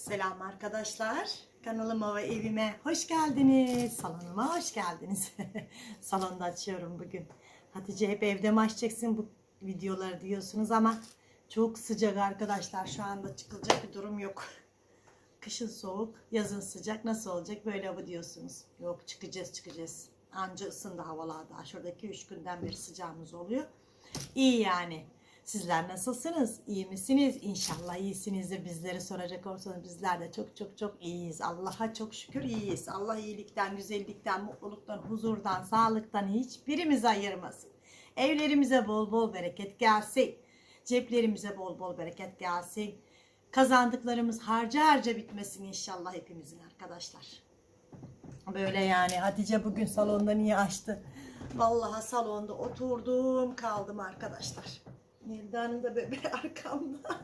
Selam arkadaşlar. Kanalıma ve evime hoş geldiniz. Salonuma hoş geldiniz. Salonda açıyorum bugün. Hatice hep evde mi açacaksın bu videoları diyorsunuz ama çok sıcak arkadaşlar. Şu anda çıkılacak bir durum yok. Kışın soğuk, yazın sıcak nasıl olacak böyle bu diyorsunuz. Yok çıkacağız çıkacağız. Anca ısındı havalar daha. Şuradaki 3 günden beri sıcağımız oluyor. İyi yani. Sizler nasılsınız? İyi misiniz? İnşallah iyisinizdir. Bizleri soracak olsanız bizler de çok çok çok iyiyiz. Allah'a çok şükür iyiyiz. Allah iyilikten, güzellikten, mutluluktan, huzurdan, sağlıktan hiçbirimizi ayırmasın. Evlerimize bol bol bereket gelsin. Ceplerimize bol bol bereket gelsin. Kazandıklarımız harca harca bitmesin inşallah hepimizin arkadaşlar. Böyle yani Hatice bugün salonda niye açtı? Vallahi salonda oturdum kaldım arkadaşlar. Nilda'nın da bebeği arkamda.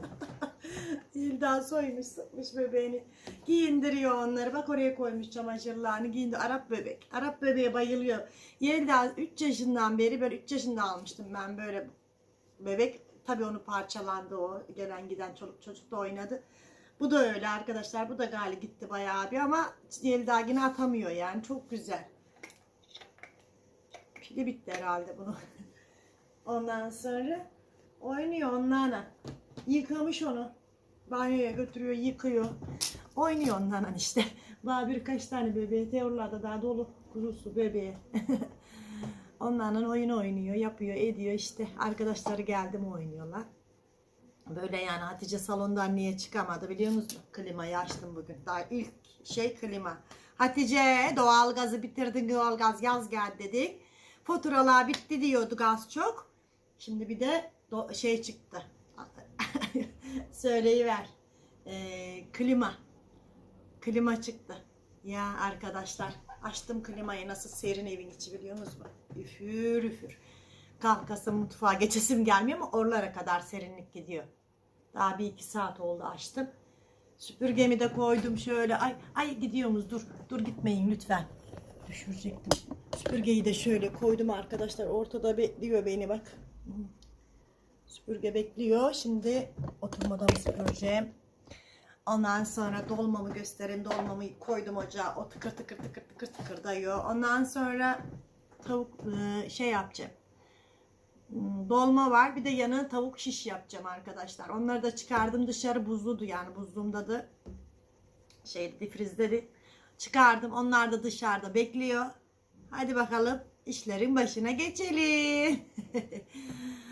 Nilda soymuş sıkmış bebeğini. Giyindiriyor onları. Bak oraya koymuş çamaşırlarını giyindi. Arap bebek. Arap bebeğe bayılıyor. Yelda 3 yaşından beri böyle 3 yaşında almıştım ben böyle bebek. Tabii onu parçalandı o. Gelen giden çoluk çocuk da oynadı. Bu da öyle arkadaşlar. Bu da gali gitti bayağı bir ama Yelda yine atamıyor yani. Çok güzel. Pili bitti herhalde bunu. Ondan sonra oynuyor onlarla. Yıkamış onu. Banyoya götürüyor, yıkıyor. Oynuyor onlarla işte. Daha birkaç tane bebeği teorlarda daha dolu kurusu bebeği. onlarla oyun oynuyor, yapıyor, ediyor işte. Arkadaşları geldi mi oynuyorlar. Böyle yani Hatice salondan niye çıkamadı biliyor musun? Klimayı açtım bugün. Daha ilk şey klima. Hatice doğalgazı bitirdin doğalgaz yaz gel dedik. Faturalar bitti diyordu gaz çok. Şimdi bir de do- şey çıktı. Söyleyiver. Ee, klima. Klima çıktı. Ya arkadaşlar açtım klimayı nasıl serin evin içi biliyor musunuz? Üfür üfür. Kalkasım mutfağa geçesim gelmiyor ama oralara kadar serinlik gidiyor. Daha bir iki saat oldu açtım. Süpürgemi de koydum şöyle. Ay ay gidiyoruz dur. Dur gitmeyin lütfen. Düşürecektim. Süpürgeyi de şöyle koydum arkadaşlar. Ortada bekliyor beni bak. Süpürge bekliyor. Şimdi oturmadan süpüreceğim. Ondan sonra dolmamı göstereyim. Dolmamı koydum ocağa. O tıkır tıkır tıkır tıkır tıkırdıyor. Ondan sonra tavuk e, şey yapacağım. Hmm, Dolma var. Bir de yanına tavuk şiş yapacağım arkadaşlar. Onları da çıkardım dışarı buzludu yani buzluğumda da şey difrizleri çıkardım. Onlar da dışarıda bekliyor. Hadi bakalım işlerin başına geçelim.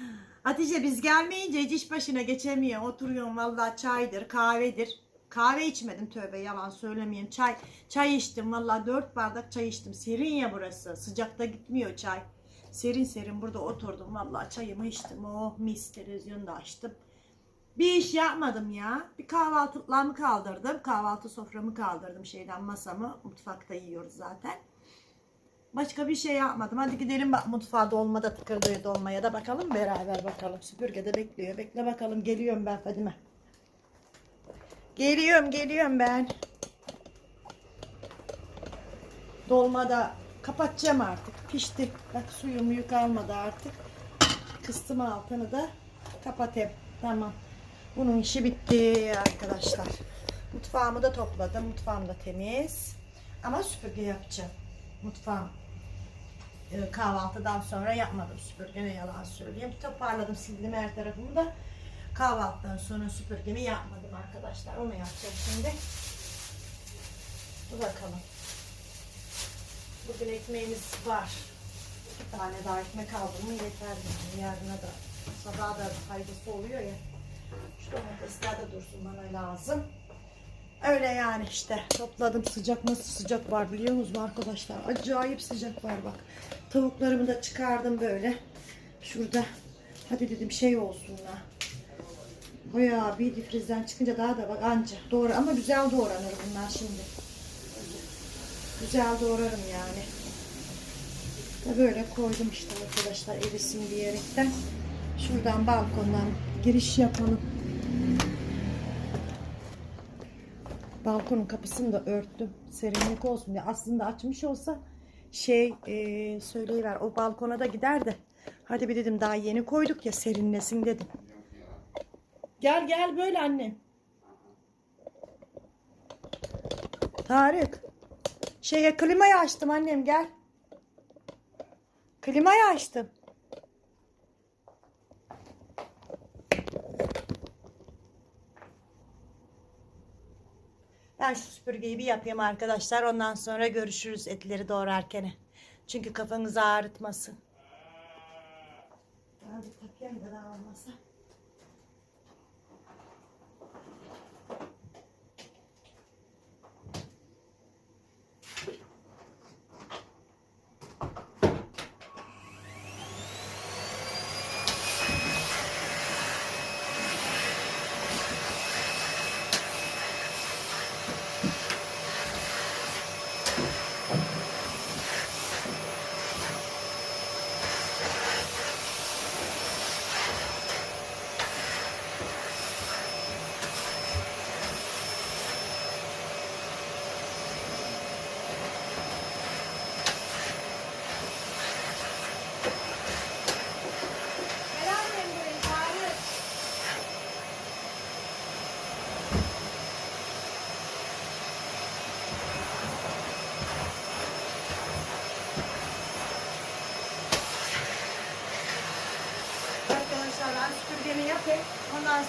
Hatice biz gelmeyince hiç iş başına geçemiyor. Oturuyorum vallahi çaydır, kahvedir. Kahve içmedim tövbe yalan söylemeyeyim. Çay çay içtim vallahi dört bardak çay içtim. Serin ya burası. Sıcakta gitmiyor çay. Serin serin burada oturdum vallahi çayımı içtim. Oh mis televizyonu da açtım. Bir iş yapmadım ya. Bir kahvaltılıklarımı kaldırdım. Kahvaltı soframı kaldırdım şeyden masamı. Mutfakta yiyoruz zaten. Başka bir şey yapmadım. Hadi gidelim bak mutfağa dolma da tıkırdığı dolmaya da bakalım beraber bakalım. Süpürge de bekliyor. Bekle bakalım geliyorum ben Fadime. Geliyorum geliyorum ben. Dolma da kapatacağım artık. Pişti. Bak suyum muyu kalmadı artık. Kıstım altını da kapatayım. Tamam. Bunun işi bitti arkadaşlar. Mutfağımı da topladım. Mutfağım da temiz. Ama süpürge yapacağım. Mutfağım e, kahvaltıdan sonra yapmadım süpürge ne yalan söyleyeyim. Toparladım sildim her tarafımı da kahvaltıdan sonra süpürgemi yapmadım arkadaşlar. Onu yapacağım şimdi. Dur bakalım. Bugün ekmeğimiz var. Bir tane daha ekmek aldım mı yeter yani. Yarına da sabaha da faydası oluyor ya. Şu domatesler de dursun bana lazım. Öyle yani işte. Topladım. Sıcak nasıl sıcak var biliyor musunuz arkadaşlar? Acayip sıcak var bak. Tavuklarımı da çıkardım böyle. Şurada. Hadi dedim şey olsunlar Bayağı bir difrizden çıkınca daha da bak anca doğru. Ama güzel doğranır bunlar şimdi. Güzel doğrarım yani. Da böyle koydum işte arkadaşlar erisin diyerekten şuradan balkondan giriş yapalım balkonun kapısını da örttüm. Serinlik olsun diye. Aslında açmış olsa şey e, söyleyiver o balkona da gider de. Hadi bir dedim daha yeni koyduk ya serinlesin dedim. Gel gel böyle annem. Tarık. Şeye klimayı açtım annem gel. Klimayı açtım. Ben şu süpürgeyi bir yapayım arkadaşlar. Ondan sonra görüşürüz etleri doğrarken. Çünkü kafanızı ağrıtmasın. Ben bir takayım da olmasa. Helal burayı Tarık. Arkadaşlar ben süpürgemi yapayım. Ondan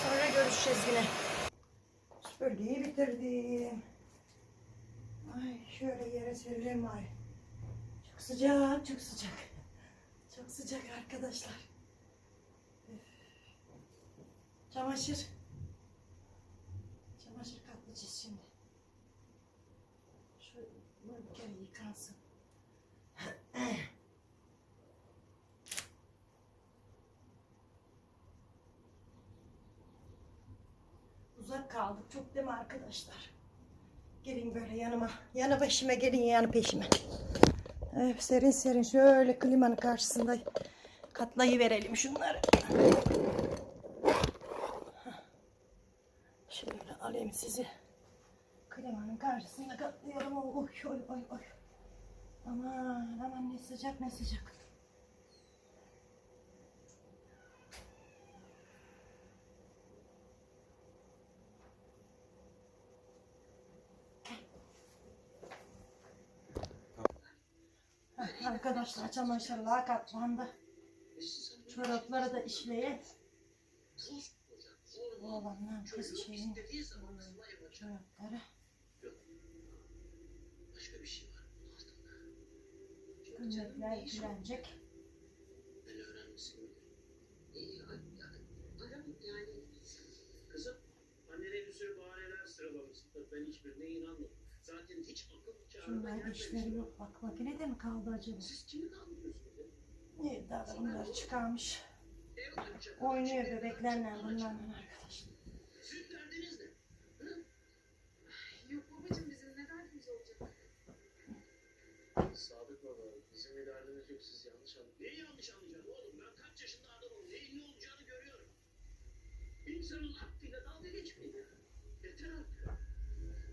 yine. Süpürgeyi bitirdim. Ay şöyle yere sereyim ay. Çok sıcak, çok sıcak. Çok sıcak arkadaşlar. Çamaşır katlayacağız şimdi. Şöyle bir kere yıkansın. Kaldık çok değil mi arkadaşlar? Gelin böyle yanıma. Yanı başıma gelin yanı peşime. Evet, serin serin şöyle klimanın karşısında katlayı verelim şunları. Şöyle alayım sizi. Klimanın karşısında katlayalım. Oy oy oy. Aman aman ne sıcak ne sıcak. Arkadaşlar çamaşırlar katlandı. Çorapları da işleye. Oğlanlar kız şeyin çorapları. Başka bir şey var yani, yani. Kızım, annene bir sürü bahaneler sıralamışsın. Ben hiçbirine inanmadım. Şunlar işleri yok. Bak makinede mi kaldı acaba? Daha bunları çıkarmış. Oynuyor bebeklerle bunlarla arkadaşlar. Sizin derdiniz ne? Yok babacığım bizim ne derdimiz olacak? Sadık baba, bizim bir derdimiz yok. Siz yanlış anladınız. Neyi yanlış anlayacaksın oğlum? Ben kaç yaşında adamım. Neyin ne olacağını görüyorum. İnsanın hakkıyla dalga geçmeyin ya. Yeter artık.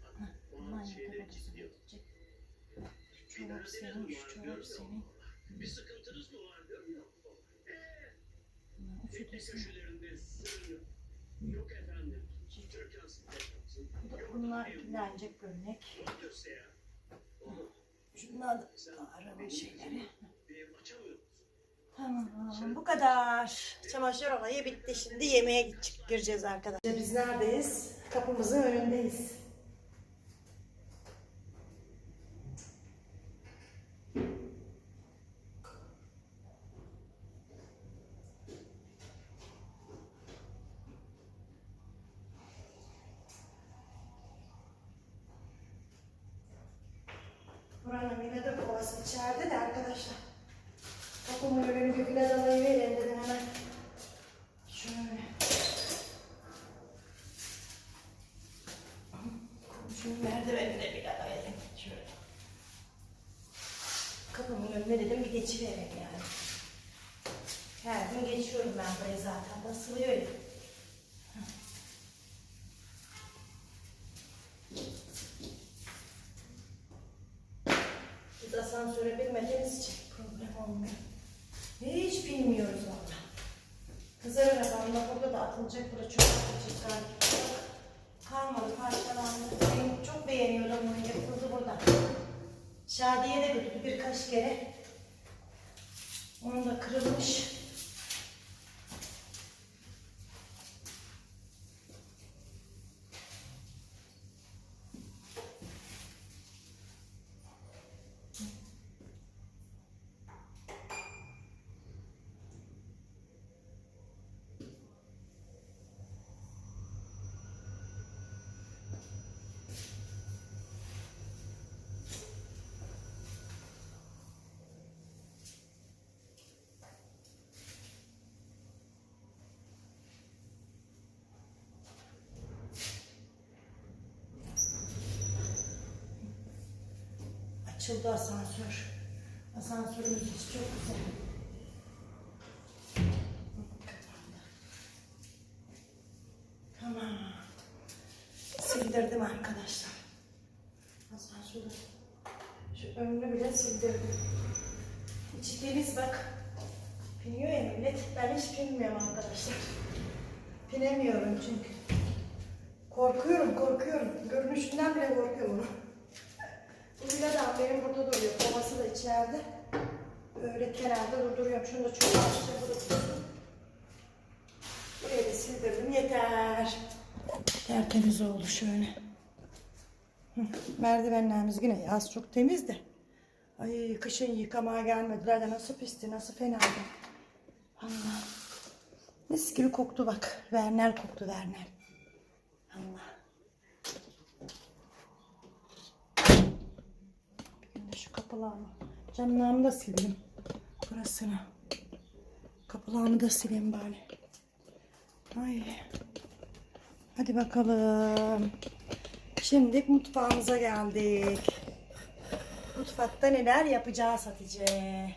Bak, Aman bazı şeyleri. Şu çorap senin, çorap senin. Bir sıkıntınız mı var görmüyor musun? Eee, senin. köşelerinde sır yok efendim. Bu da- Bunlar ütülenecek gömlek. Şunlar da araba şeyleri. Tamam bu kadar. Çamaşır olayı bitti. Şimdi yemeğe gidecek, gireceğiz arkadaşlar. Biz neredeyiz? Kapımızın önündeyiz. Buranın villadır kovası içeride de arkadaşlar. Kapımın önünü bir pladalayı verin dedim hemen. Şöyle. Komşunun merdivenine bir alayım. Şöyle. Kapımın önüne dedim bir geçiverin yani. Her geçiyorum ben buraya zaten. Basılıyor ya. Biz asansöre bilmediğimiz için problem olmuyor. Hiç bilmiyoruz valla. Kızar arabamla burada da atılacak burada çok atılacak galiba. Kalmadı parçalandı. Benim çok beğeniyordum bunu yapıldı burada. Şadiye de götürdü birkaç kere. Onun da kırılmış. Açıldı asansör. Asansörümüz içi çok güzel. Tamam. Sildirdim arkadaşlar. Asansörü. Şu önünü bile sildirdim. İçi temiz bak. Piniyor ya millet. Ben hiç pinmiyorum arkadaşlar. Pinemiyorum çünkü. Korkuyorum, korkuyorum. Görünüşünden bile korkuyorum birader benim burada duruyor. Kovası da içeride. Böyle kenarda durduruyorum. Şunu da çok açacağım. Buraya da sildirdim. Yeter. Tertemiz oldu şöyle. Merdivenlerimiz yine az çok temiz de. Ay kışın yıkamaya gelmediler de nasıl pisti, nasıl fenaydı. Allah. Mis gibi koktu bak. Vernel koktu Vernel. Allah. Bir de şu kapılarımı, camlarımı da sileyim. Burasını. Kapılarımı da sileyim bari. Ay. Hadi bakalım. Şimdi mutfağımıza geldik. Mutfakta neler yapacağız Hatice?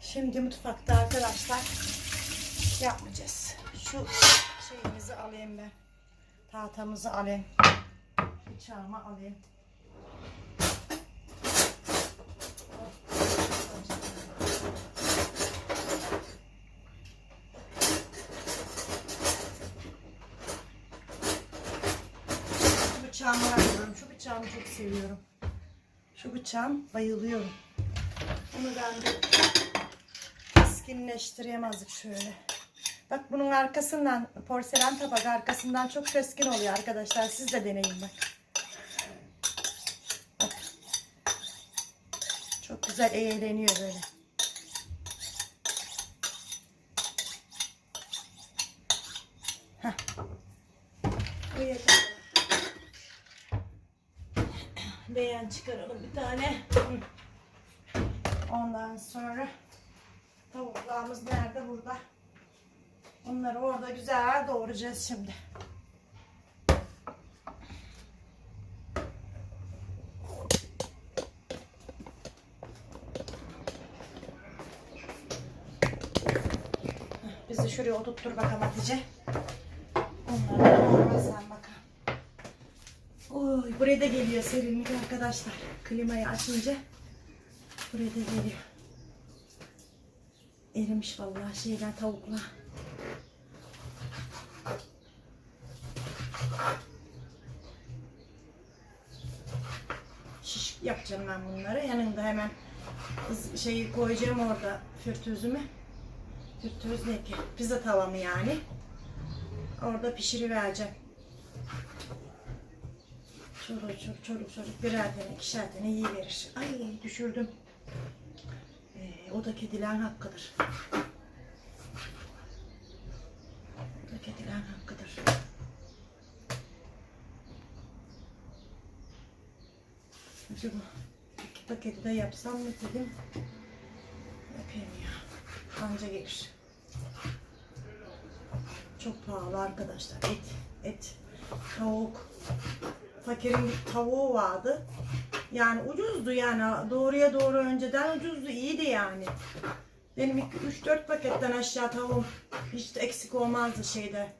Şimdi mutfakta arkadaşlar yapmayacağız. Şu şeyimizi alayım ben. Tahtamızı alayım. Bıçağımı alayım. Bıçağımı arıyorum. Şu bıçağımı çok seviyorum. Şu bıçağım bayılıyorum. Bunu ben de keskinleştireyim şöyle. Bak bunun arkasından porselen tabak arkasından çok keskin oluyor arkadaşlar. Siz de deneyin bak. Bak. Çok güzel eğleniyor böyle. Heh. Bu yeter. Beğen çıkaralım bir tane. Ondan sonra tavuklarımız nerede? Burada. Onları orada güzel doğrayacağız şimdi. Bizi şuraya oturttur bakalım Hatice. Onları da buraya da geliyor serinlik arkadaşlar. Klimayı açınca buraya da geliyor. Erimiş vallahi şeyler tavuklar. Şiş yapacağım ben bunları. Yanında hemen şeyi koyacağım orada fırtözümü. Fırtöz ne ki? Pizza tavamı yani. Orada pişirivereceğim. Çoluk çocuk, çoluk çocuk birer tane, ikişer tane yiyiverir. Ay düşürdüm. Ee, o da kedilerin hakkıdır. O da kedilerin hakkıdır. Acaba iki paketi de yapsam mı dedim. Yapayım ya. Anca gelir. Çok pahalı arkadaşlar. Et, et, tavuk. Fakirin bir tavuğu vardı. Yani ucuzdu yani. Doğruya doğru önceden ucuzdu. iyiydi yani. Benim 3-4 paketten aşağı tavuğum hiç eksik olmazdı şeyde.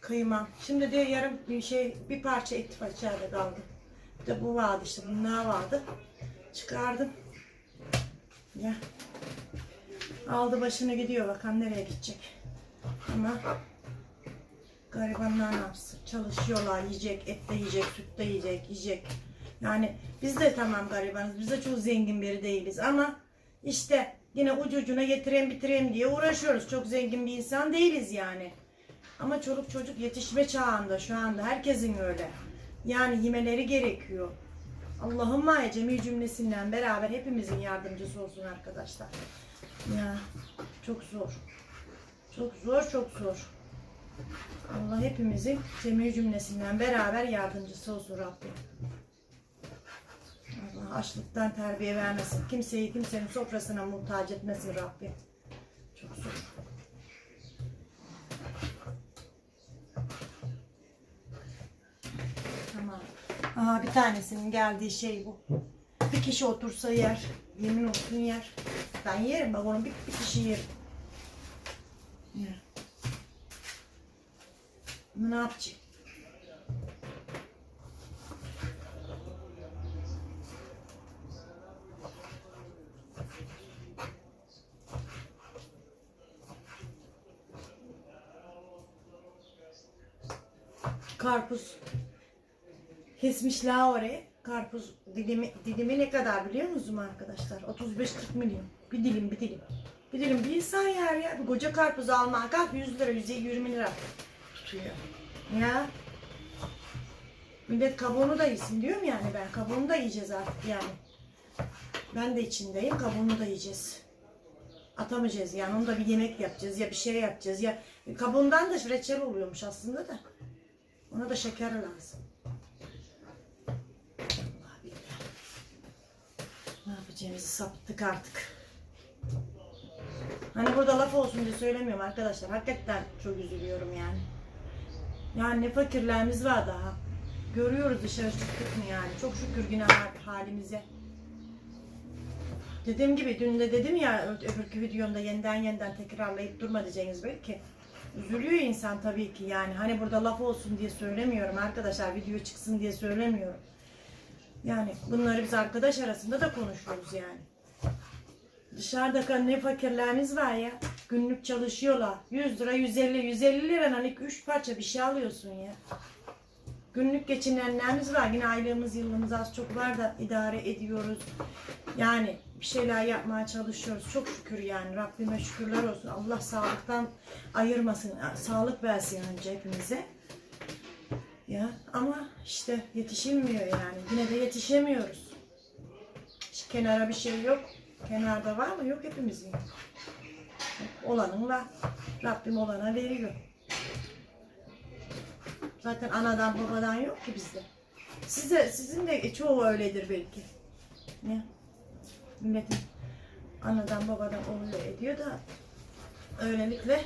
Kıymam. Şimdi diyor yarım bir şey bir parça et içeride kaldı. Bir de bu vardı işte bunlar vardı. Çıkardım. Ya. Aldı başını gidiyor bakalım nereye gidecek. Ama Garibanlar ne yapsın? Çalışıyorlar, yiyecek, et de yiyecek, süt de yiyecek, yiyecek. Yani biz de tamam garibanız, biz de çok zengin biri değiliz ama işte yine ucu ucuna getireyim bitireyim diye uğraşıyoruz. Çok zengin bir insan değiliz yani. Ama çoluk çocuk yetişme çağında şu anda herkesin öyle. Yani yemeleri gerekiyor. Allah'ım cemi cümlesinden beraber hepimizin yardımcısı olsun arkadaşlar. Ya çok zor. Çok zor, çok zor. Allah hepimizin cemi cümlesinden beraber yardımcısı olsun Rabbim. Allah açlıktan terbiye vermesin. Kimseyi kimsenin sofrasına muhtaç etmesin Rabbim. Çok zor. Tamam. Aa, bir tanesinin geldiği şey bu. Bir kişi otursa yer. Yemin olsun yer. Ben yerim bak onu bir, bir kişi yerim. Yer. Yapacağım? Karpuz kesmişler oraya. Karpuz dilimi, dilimi ne kadar biliyor musunuz arkadaşlar? 35-40 milyon. Bir dilim bir dilim. Bir dilim bir insan yer ya. Bir koca karpuz almak kalk 100 lira 120 lira tutuyor. Ya. Millet kabuğunu da yesin diyorum yani ben. Kabuğunu da yiyeceğiz artık yani. Ben de içindeyim. Kabuğunu da yiyeceğiz. Atamayacağız yani. Onu da bir yemek yapacağız ya bir şey yapacağız ya. Kabuğundan da reçel oluyormuş aslında da. Ona da şeker lazım. Ne yapacağımızı saptık artık. Hani burada laf olsun diye söylemiyorum arkadaşlar. Hakikaten çok üzülüyorum yani. Yani ne fakirlerimiz var daha. Görüyoruz dışarı çıktık mı yani. Çok şükür ha- halimize. Dediğim gibi dün de dedim ya öbürkü videomda yeniden yeniden tekrarlayıp durma diyeceğiniz belki. Üzülüyor insan tabii ki yani. Hani burada laf olsun diye söylemiyorum arkadaşlar. Video çıksın diye söylemiyorum. Yani bunları biz arkadaş arasında da konuşuyoruz yani. Dışarıda ne fakirlerimiz var ya. Günlük çalışıyorlar. 100 lira, 150, 150 lira hani 3 parça bir şey alıyorsun ya. Günlük geçinenlerimiz var. Yine aylığımız, yıllığımız az çok var da idare ediyoruz. Yani bir şeyler yapmaya çalışıyoruz. Çok şükür yani. Rabbime şükürler olsun. Allah sağlıktan ayırmasın. Sağlık versin önce hepimize. Ya ama işte yetişilmiyor yani. Yine de yetişemiyoruz. Hiç kenara bir şey yok. Kenarda var mı? Yok hepimizin. Olanın var. Rabbim olana veriyor. Zaten anadan babadan yok ki bizde. Size, sizin de çoğu öyledir belki. Ne? Milletin anadan babadan oluyor ediyor da öylelikle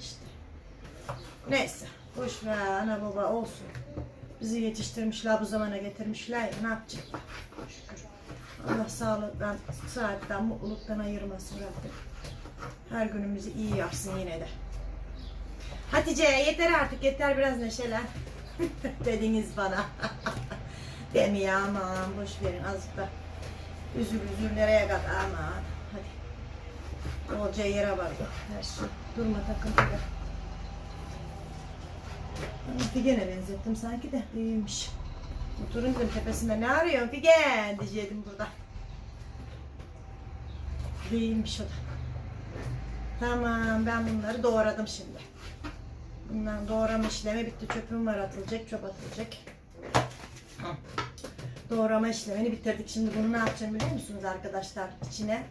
işte neyse boş ver ana baba olsun. Bizi yetiştirmişler bu zamana getirmişler ne yapacak? Şükür. Allah sağlıktan, saatten, mutluluktan ayırmasın Rabbim. Her günümüzü iyi yapsın yine de. Hatice yeter artık yeter biraz neşelen. Dediniz bana. Demi ya aman boş verin azıcık da. Üzül üzül nereye kadar aman. Hadi. Olacağı yere bak. Her şey. Durma takıntıda. Figen'e benzettim sanki de değilmiş. Oturun dedim tepesinde ne arıyorsun Figen diyecektim burada. Değilmiş o da. Tamam ben bunları doğradım şimdi. Bunların doğrama işlemi bitti. Çöpüm var atılacak, çöp atılacak. Doğrama işlemini bitirdik. Şimdi bunu ne yapacağım biliyor musunuz arkadaşlar? İçine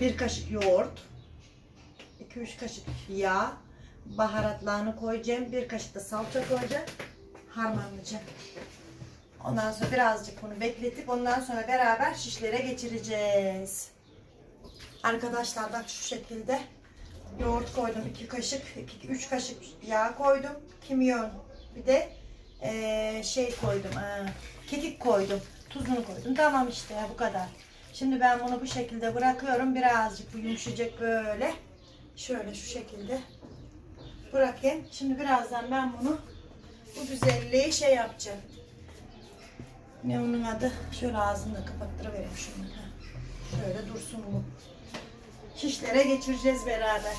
bir kaşık yoğurt, 2-3 kaşık yağ, baharatlarını koyacağım. Bir kaşık da salça koyacağım. Harmanlayacağım. Ondan sonra birazcık bunu bekletip ondan sonra beraber şişlere geçireceğiz. Arkadaşlar bak şu şekilde yoğurt koydum 2 kaşık, 3 kaşık yağ koydum. Kimyon bir de eee, şey koydum. eee, kekik koydum. Tuzunu koydum. Tamam işte bu kadar. Şimdi ben bunu bu şekilde bırakıyorum. Birazcık bu yumuşayacak böyle. Şöyle şu şekilde bırakayım. Şimdi birazdan ben bunu bu güzelliği şey yapacağım. Ne onun adı? Şöyle ağzını kapattırıvereyim şunu. Ha. Şöyle dursun bu. Şişlere geçireceğiz beraber.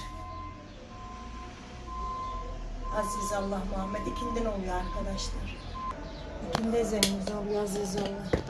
Aziz Allah Muhammed ikinden oluyor arkadaşlar. İkinde ezenimiz oluyor Aziz Allah.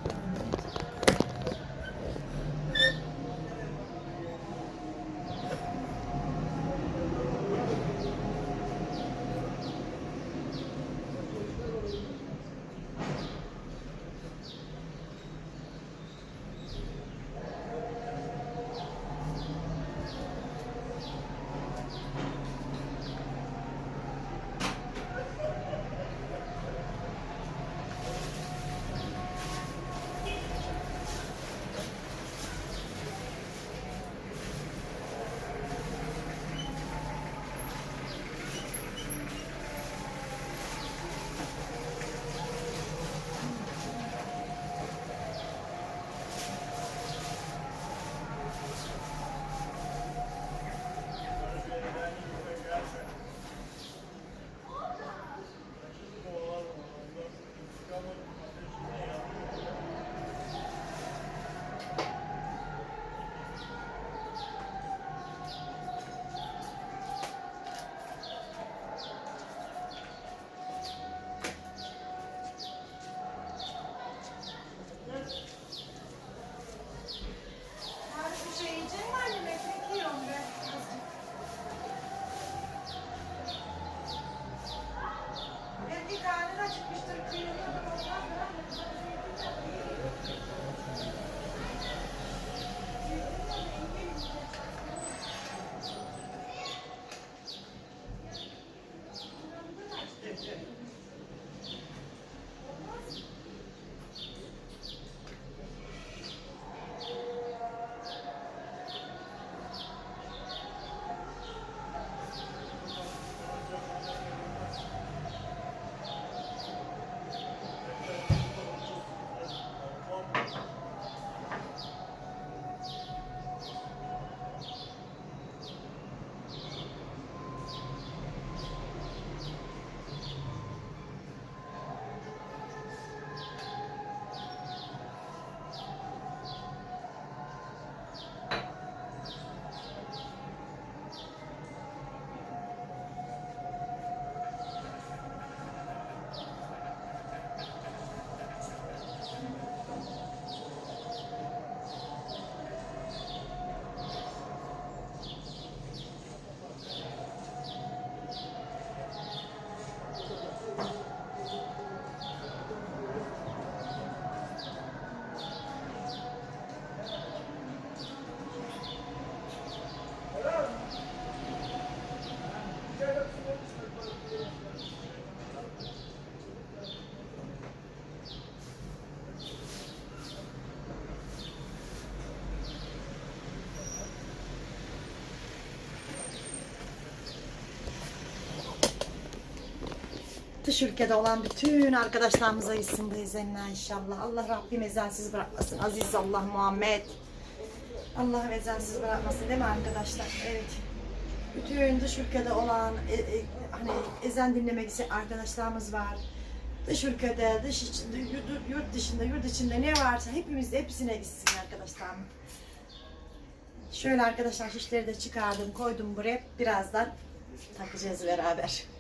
Dış ülkede olan bütün arkadaşlarımıza bu izinler inşallah. Allah Rabbim ezensiz bırakmasın. Aziz Allah Muhammed. Allah ezensiz bırakmasın değil mi arkadaşlar? Evet. Bütün dış ülkede olan e, e, hani ezan dinlemek isteyen arkadaşlarımız var. Dış ülkede, dış içinde, yurt, dışında, yurt içinde ne varsa hepimiz hepsine gitsin arkadaşlarım. Şöyle arkadaşlar şişleri de çıkardım, koydum buraya. Birazdan takacağız beraber.